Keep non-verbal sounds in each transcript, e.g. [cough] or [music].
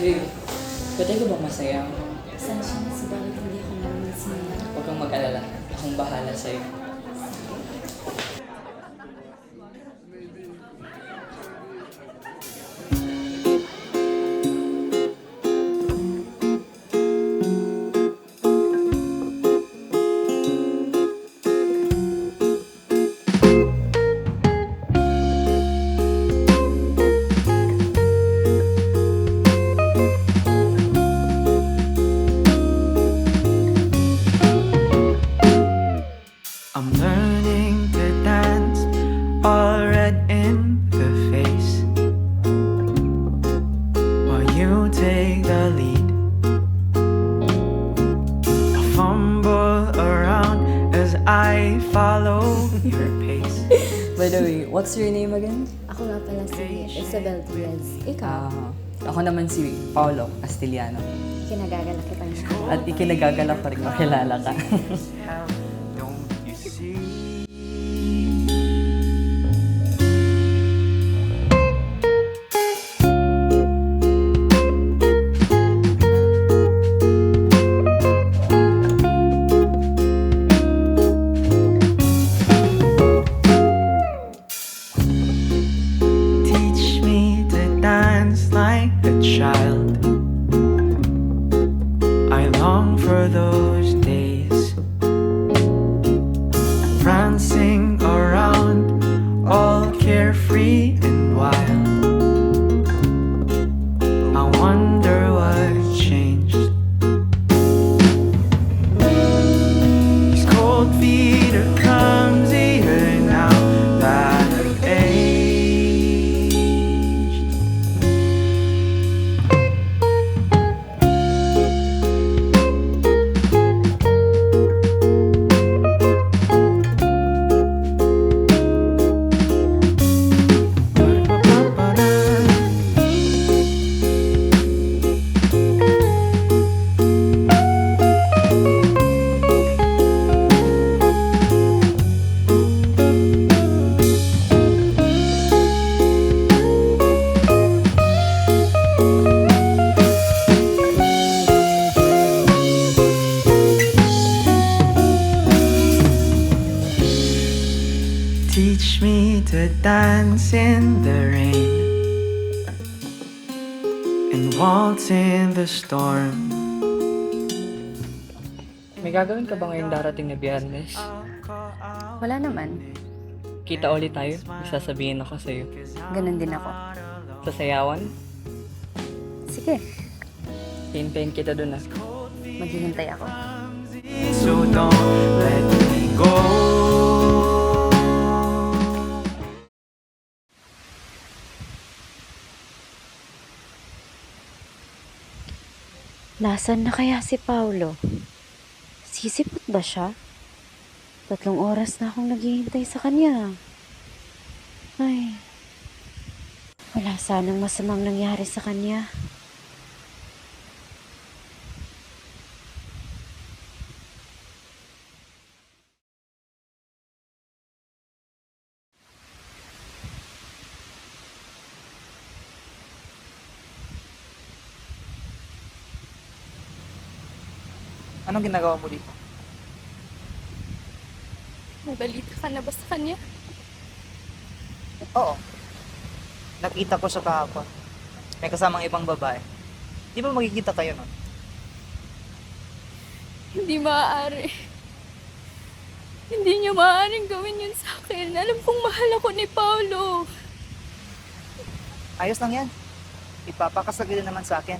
Babe, pwede ka ba masaya? Sasha, subalit hindi ako naman sa'yo. Huwag kang mag-alala. Akong bahala sa'yo. I'm learning to dance, all red in the face. While you take the lead, I fumble around as I follow your pace. [laughs] By the way, what's your name again? Ako nga pala si Isabel Diaz. Ikaw, Ah, ako naman si Paolo Astiliano. kinagagalak kitang At ikinagagalak pa rin makilala ka. day. Dance in the rain and waltz in the storm. May gagawin ka ba ngayong darating na biyernes? Wala naman. Kita ulit tayo. May sasabihin ako sa'yo. Ganon din ako. Sa sayawan, Sige, hintayin kita dun ah. maghihintay ako. So don't let Nasaan na kaya si Paulo? Sisipot ba siya? Tatlong oras na akong naghihintay sa kanya. Ay, wala sanang masamang nangyari sa kanya. Anong ginagawa mo dito? May balita ka na ba sa kanya? Oo. Nakita ko siya kahapon. May kasamang ibang babae. Di ba magkikita kayo nun? Hindi maaari. Hindi niya maaaring gawin yun sa akin. Alam kong mahal ako ni Paolo. Ayos lang yan. Ipapakasal ka din naman sa akin.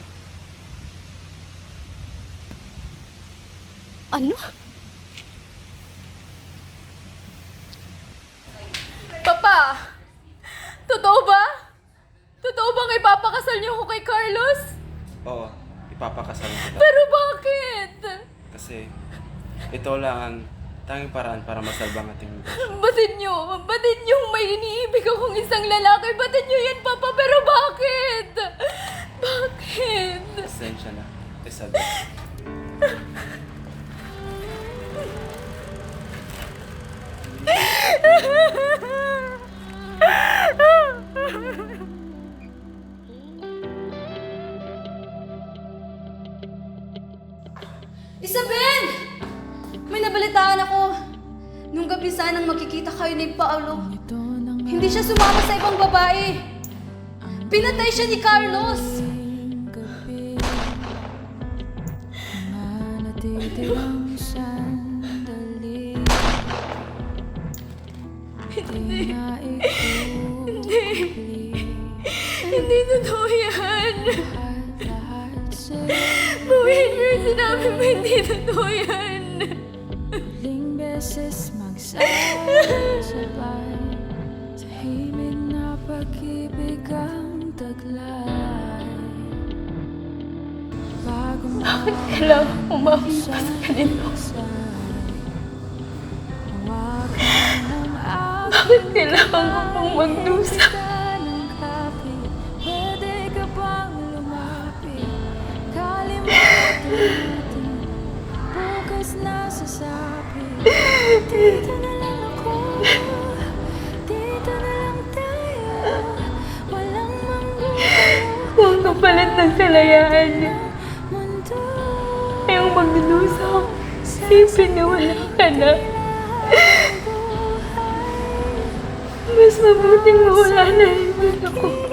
Ano? Papa! Totoo ba? Totoo bang ipapakasal niyo ako kay Carlos? Oo, ipapakasal kita. Pero bakit? Kasi ito lang ang tanging paraan para masalba ang ating. Batid niyo? Batid niyo may iniibig akong isang lalaki? Batid niyo yan, Papa? Pero bakit? Bakit? Pasensya na, Isabel. Isabel! May nabalita nabalitaan ako. Nung gabi sanang makikita kayo ni Paolo. Hindi siya sumama sa ibang babae. Pinatay siya ni Carlos. Hindi totoo yan. Sinabi mo, hindi totoo yan. Huling beses magsasabay Tahimik na pag-ibig ang taglay Bagong Bakit kailangan sa ganito? Hawakan ng Bakit kailangan ko pang magdusa? Dito na lang ako Dito na lang tayo Walang manggulo Huwag ka palit ng kalayaan. Mundo Ayong magdudusa. Isipin na wala ka na. Mas mabuting mawala na rin ako.